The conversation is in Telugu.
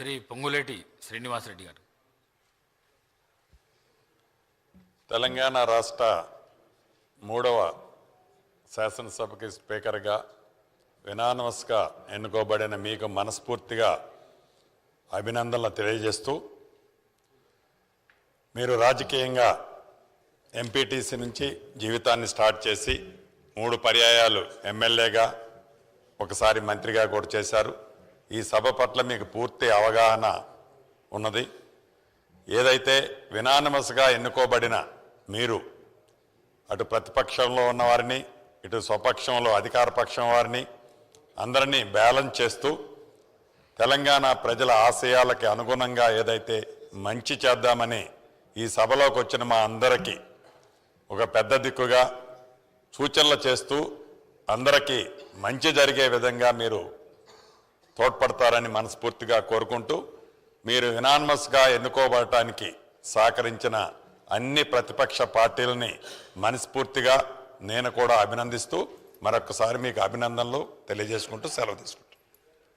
శ్రీ పొంగులేటి శ్రీనివాసరెడ్డి గారు. తెలంగాణ రాష్ట్ర మూడవ శాసనసభకి స్పీకర్గా వినానమస్గా ఎన్నుకోబడిన మీకు మనస్ఫూర్తిగా అభినందనలు తెలియజేస్తూ మీరు రాజకీయంగా ఎంపీటీసీ నుంచి జీవితాన్ని స్టార్ట్ చేసి మూడు పర్యాయాలు ఎమ్మెల్యేగా ఒకసారి మంత్రిగా కూడా చేశారు. ఈ సభ పట్ల మీకు పూర్తి అవగాహన ఉన్నది. ఏదైతే వినానమస్గా ఎన్నుకోబడిన మీరు అటు ప్రతిపక్షంలో ఉన్నవారిని ఇటు స్వపక్షంలో అధికార పక్షం వారిని అందరినీ బ్యాలెన్స్ చేస్తూ తెలంగాణ ప్రజల ఆశయాలకి అనుగుణంగా ఏదైతే మంచి చేద్దామని ఈ సభలోకి వచ్చిన మా అందరికీ ఒక పెద్ద దిక్కుగా సూచనలు చేస్తూ అందరికీ మంచి జరిగే విధంగా మీరు తోడ్పడతారని మనస్ఫూర్తిగా కోరుకుంటూ మీరు యునానిమస్గా ఎన్నుకోబడటానికి సహకరించిన అన్ని ప్రతిపక్ష పార్టీలని మనస్ఫూర్తిగా నేను కూడా అభినందిస్తూ మరొకసారి మీకు అభినందనలు తెలియజేసుకుంటూ సెలవు తీసుకుంటాను